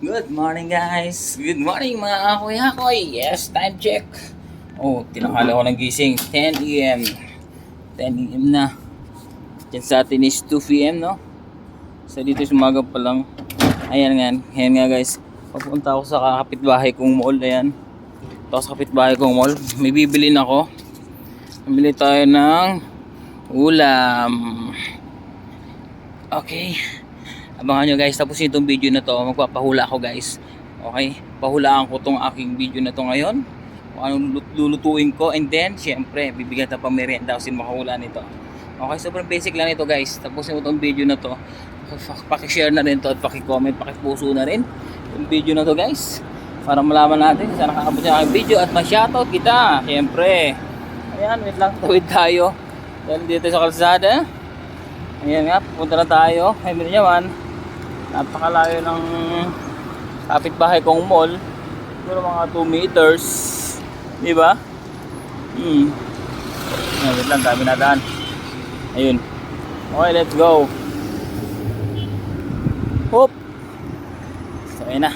Good morning guys! Good morning mga akoy-akoy! Yes, time check! Oh, tinakala ko ng gising. 10 a.m. 10 a.m. na. Diyan sa atin is 2 p.m. no? So dito sa umaga pa lang. Ayan nga, ayan nga guys. Papunta ako sa kapitbahay kong mall. Ayan. Ito ako sa kapitbahay kong mall. May bibilin ako. Bili tayo ng ulam. Okay. Abangan nyo guys, tapos itong video na to, magpapahula ako guys. Okay? Pahulaan ko tong aking video na to ngayon. Kung anong lulut- lulutuin ko. And then, syempre, bibigyan tayo pang merienda kasi makahula nito. Okay, sobrang basic lang ito guys. Tapusin mo video na to. Pakishare na rin to at pakicomment, pakipuso na rin yung video na to guys. Para malaman natin sa nakakabot yung aking video at ma-shoutout kita. Syempre. Ayan, wait lang. Tawid tayo. Dahil dito sa kalsada. Ayan nga, pupunta na tayo. Ay, meron naman. Napakalayo ng kapitbahay kong mall. Siguro mga 2 meters. Di ba? Hmm. Wait lang, dami na daan. Ayun. Okay, let's go. Hop! So, ayun na.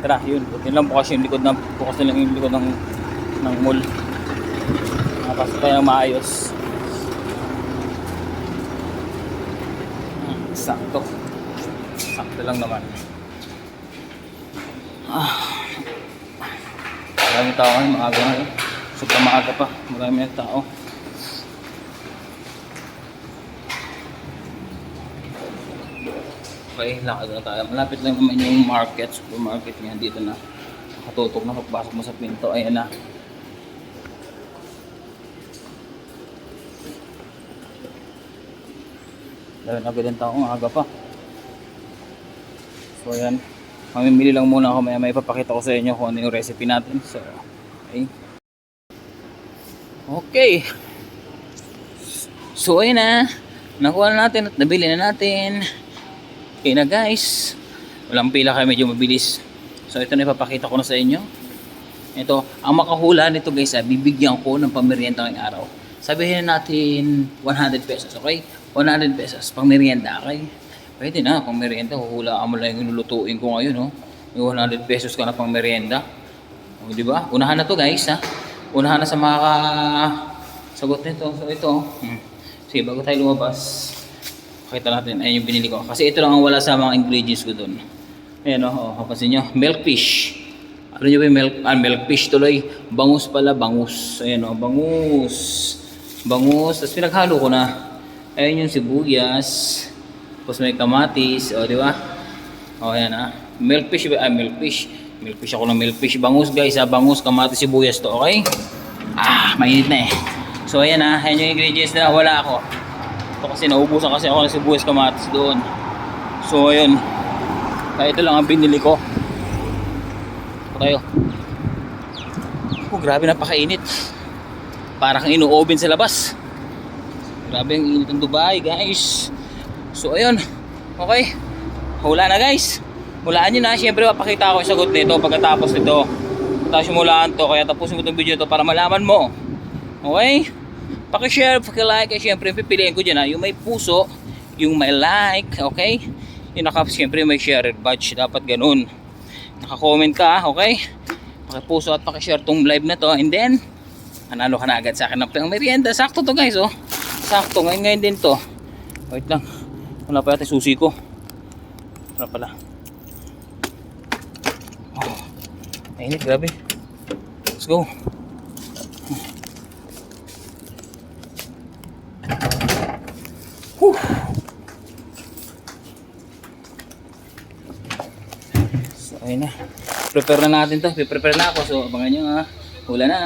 Tara, yun. Buti lang bukas yung likod ng, bukas na lang yung likod ng, ng mall. Nakapasok tayo ng maayos. Hmm, Sakto. Sakto lang naman. Ah. Maraming tao ngayon, maaga ngayon. Sobrang maaga pa. Marami na tao. Okay, lakad na tayo. Malapit lang naman yung market, supermarket niya. Dito na. Nakatutok na pagpasok mo sa pinto. Ayan na. Dahil agad ang tao, ang aga pa. So ayan, mamimili lang muna ako, maya may ipapakita ko sa inyo kung ano yung recipe natin. So, okay. Okay. So ayun na, nakuha na natin at nabili na natin. Okay na guys, walang pila kayo medyo mabilis. So ito na ipapakita ko na sa inyo. Ito, ang makahula nito guys, ah, bibigyan ko ng pamerienda ngayong araw. Sabihin na natin 100 pesos, okay? 100 pesos, pang merienda, okay? Pwede na, pang merienda, huhulaan mo lang yung lulutuin ko ngayon, no? Yung 100 pesos ka na pang merienda. O, di ba? Unahan na to guys, ha? Unahan na sa mga sagot nito. So ito, hmm. sige, bago tayo lumabas, pakita natin, ayun yung binili ko. Kasi ito lang ang wala sa mga ingredients ko doon. Ayan, o, oh, kapansin nyo, milkfish. Ano nyo ba yung milk, ah, milkfish tuloy? Bangus pala, bangus. Ayan o, bangus. Bangus. Tapos pinaghalo ko na. Ayan yung sibuyas. Tapos may kamatis. O, di ba? O, ayan ah. Milkfish? Ah, milkfish. Milkfish ako ng milkfish. Bangus guys ah. Bangus, kamatis, sibuyas to. Okay? Ah, mainit na eh. So, ayan ah. Ayan yung ingredients na wala ako. Ito kasi naubusan kasi ako ng sibuyas, kamatis doon. So, ayun. Kaya ito lang ang binili ko. Tayo. Oh, grabe napakainit. Para kang ino-oven sa labas. Grabe ang init ng Dubai, guys. So, ayun. Okay. Hula na, guys. Hulaan nyo na. Siyempre, papakita ko yung sagot nito pagkatapos nito. Tapos yung hulaan to. Kaya tapusin mo itong video to para malaman mo. Okay? Pakishare, pakilike. Kaya siyempre, pipiliin ko dyan ha. Yung may puso, yung may like. Okay? Yung naka, siyempre, may share badge. Dapat ganun naka-comment ka, okay? Pakipuso at pakishare tong live na to and then analo ka na agad sa akin ng merienda. Sakto to guys, oh. Sakto, ngayon ngayon din to. Wait lang. Wala pa yata susi ko. Wala pala. Oh, mainit, grabe. Let's go. Whew. So, ayun. Prepare na natin to. Prepare na ako. So, abangan nyo ha. Hula na.